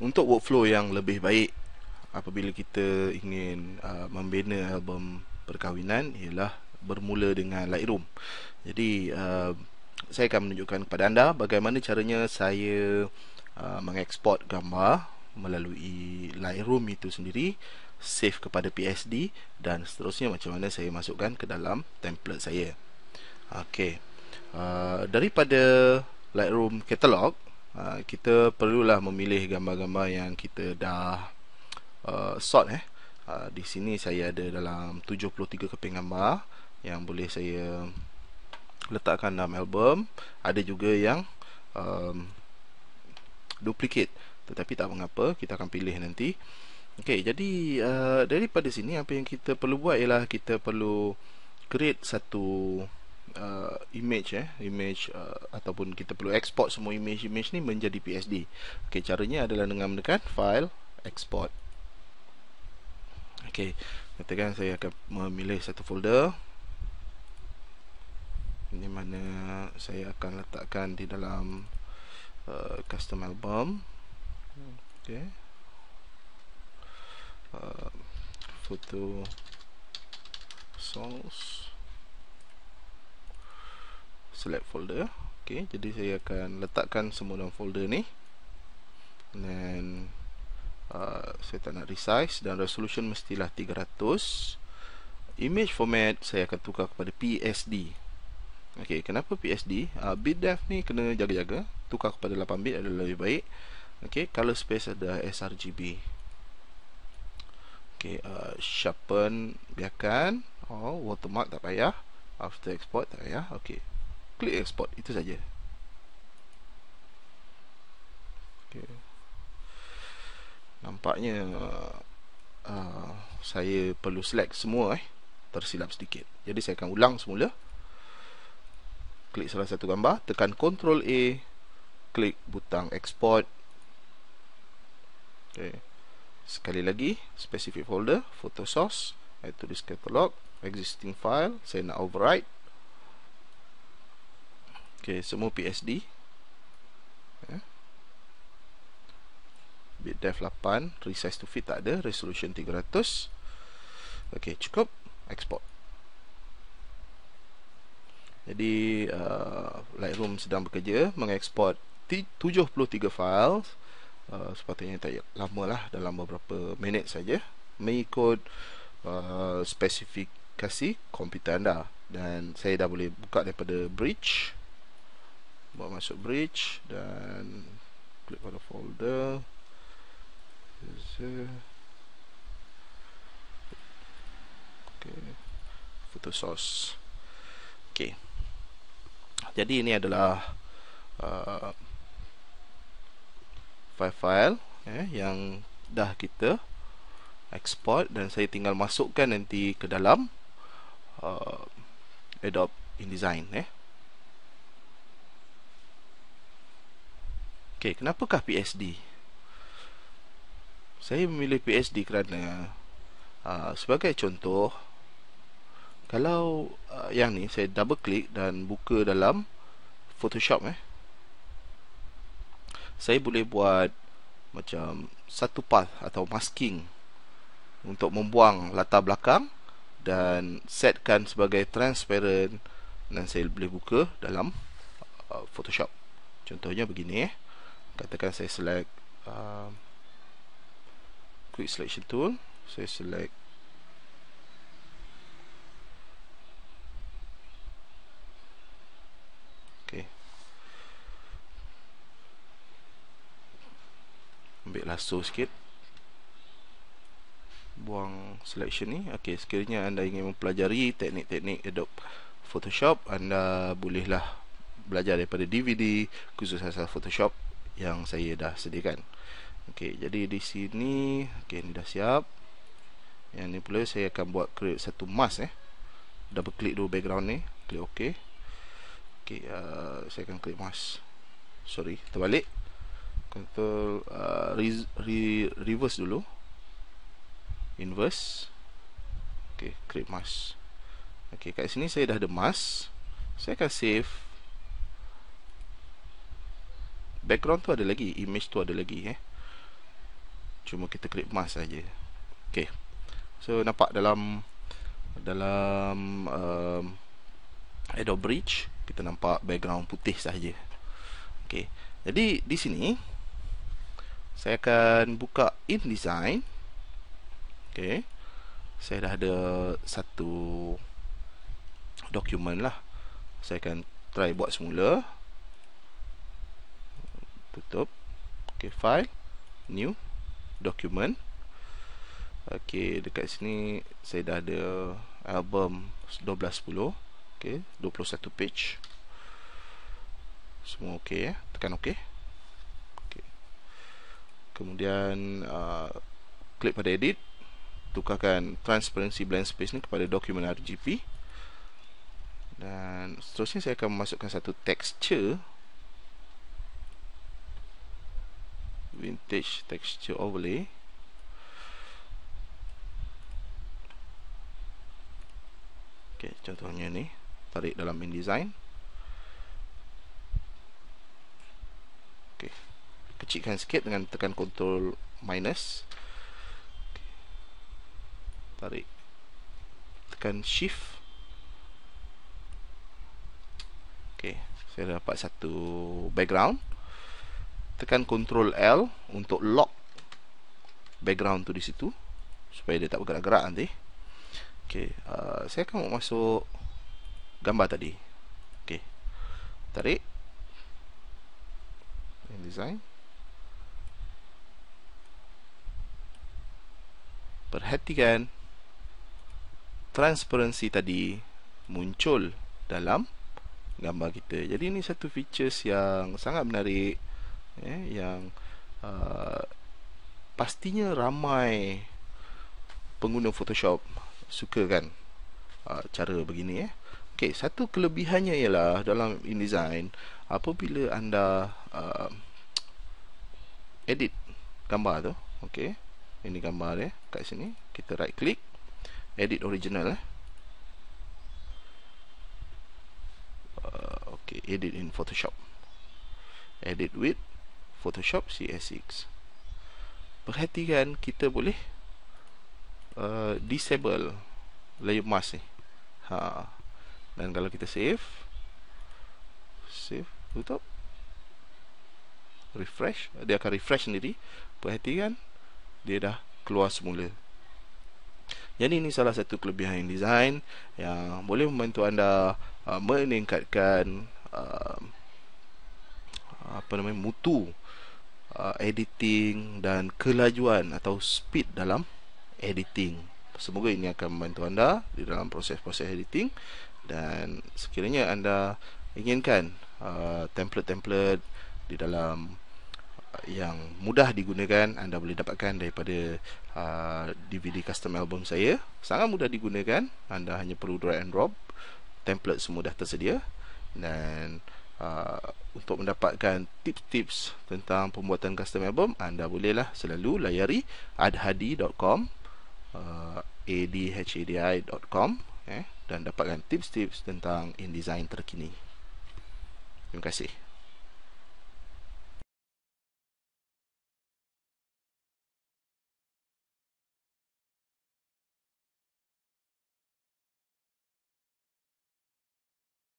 untuk workflow yang lebih baik apabila kita ingin uh, membina album perkahwinan ialah bermula dengan Lightroom. Jadi uh, saya akan menunjukkan kepada anda bagaimana caranya saya uh, mengeksport gambar melalui Lightroom itu sendiri save kepada PSD dan seterusnya macam mana saya masukkan ke dalam template saya. Okey. Uh, daripada Lightroom catalog uh, kita perlulah memilih gambar-gambar yang kita dah uh, sort eh. Uh, di sini saya ada dalam 73 keping gambar yang boleh saya letakkan dalam album. Ada juga yang um, duplicate tetapi tak mengapa kita akan pilih nanti. Okey, jadi uh, daripada sini apa yang kita perlu buat ialah kita perlu create satu uh, image eh image uh, ataupun kita perlu export semua image-image ni menjadi PSD. Okey, caranya adalah dengan menekan file export. Okey, katakan saya akan memilih satu folder ini mana saya akan letakkan di dalam uh, custom album. Okey. Uh, photo source select folder. Ok jadi saya akan letakkan semua dalam folder ni. Dan uh, saya tak nak resize dan resolution mestilah 300 image format saya akan tukar kepada PSD ok kenapa PSD uh, bit depth ni kena jaga-jaga. Tukar kepada 8 bit adalah lebih baik. Ok color space ada sRGB ok uh, sharpen biarkan. Oh watermark tak payah. After export tak payah. Ok klik export itu saja. Okay. nampaknya uh, saya perlu select semua eh? Tersilap sedikit. Jadi saya akan ulang semula. Klik salah satu gambar. Tekan ctrl A. Klik butang export. Okay. sekali lagi specific folder photo source I tulis catalog. Existing file. Saya nak override Okey, semua PSD. Ya. Bit depth 8, resize to fit tak ada, resolution 300. Okey, cukup. Export. Jadi, uh, Lightroom sedang bekerja mengeksport 73 file. Uh, sepatutnya tak lama lah dalam beberapa minit saja mengikut uh, spesifikasi komputer anda dan saya dah boleh buka daripada bridge buat masuk bridge dan klik pada folder okay. photo source ok jadi ini adalah uh, file-file eh, yang dah kita export dan saya tinggal masukkan nanti ke dalam uh, Adobe InDesign eh. Okey, kenapakah PSD? Saya memilih PSD kerana uh, sebagai contoh kalau uh, yang ni saya double klik dan buka dalam Photoshop eh. Saya boleh buat macam satu path atau masking untuk membuang latar belakang dan setkan sebagai transparent dan saya boleh buka dalam uh, Photoshop. Contohnya begini eh katakan saya select um, quick selection tool. Saya select ok ambil lasso sikit. Buang selection ni. Ok sekiranya anda ingin mempelajari teknik-teknik Adobe Photoshop anda bolehlah belajar daripada DVD khusus asal Photoshop yang saya dah sediakan. Okey, jadi di sini okey ni dah siap. Yang ni pula saya akan buat create satu mask eh. Double klik dulu background ni, klik okey. Okey, uh, saya akan klik mask. Sorry, terbalik. Control uh, re, re, reverse dulu. Inverse. Okey, create mask. Okey, kat sini saya dah ada mask. Saya akan save background tu ada lagi image tu ada lagi eh. Cuma kita klik emas saja. Okey. So nampak dalam dalam um, Adobe Bridge kita nampak background putih saja. Okey. Jadi di sini saya akan buka InDesign. Okey. Saya dah ada satu dokumen lah. Saya akan try buat semula tutup. Ok file. New. Document. Ok dekat sini saya dah ada album 1210 ok 21 page. Semua ok ya tekan ok. Ok. Kemudian uh, klik pada edit. Tukarkan transparency blend space ni kepada dokumen RGB dan seterusnya saya akan memasukkan satu texture vintage texture overlay. Ok contohnya ni. Tarik dalam InDesign ok kecilkan sikit dengan tekan control minus. Tarik. Tekan shift. Okey, saya dapat satu background. Tekan Ctrl L untuk lock background tu di situ supaya dia tak bergerak-gerak nanti. Okey, uh, saya akan masuk gambar tadi. Okey. Tarik. Design. Perhatikan transparansi tadi muncul dalam gambar kita. Jadi ini satu features yang sangat menarik eh, yang uh, pastinya ramai pengguna Photoshop suka kan uh, cara begini eh. Okey, satu kelebihannya ialah dalam InDesign apabila anda uh, edit gambar tu, okey. Ini gambar dia kat sini. Kita right click edit original eh. okay, edit in Photoshop edit with Photoshop CS6 perhatikan kita boleh uh, disable layer mask ni. Ha. dan kalau kita save save tutup. Refresh. Dia akan refresh sendiri. Perhatikan dia dah keluar semula. Jadi ini salah satu kelebihan design yang boleh membantu anda uh, meningkatkan uh, apa namanya mutu uh, editing dan kelajuan atau speed dalam editing. Semoga ini akan membantu anda di dalam proses-proses editing dan sekiranya anda inginkan uh, template-template di dalam uh, yang mudah digunakan anda boleh dapatkan daripada uh, DVD custom album saya sangat mudah digunakan anda hanya perlu drag and drop template semua dah tersedia dan uh, untuk mendapatkan tips-tips tentang pembuatan custom album anda bolehlah selalu layari adhadi.com uh, adhadi.com eh, dan dapatkan tips-tips tentang InDesign terkini. Terima kasih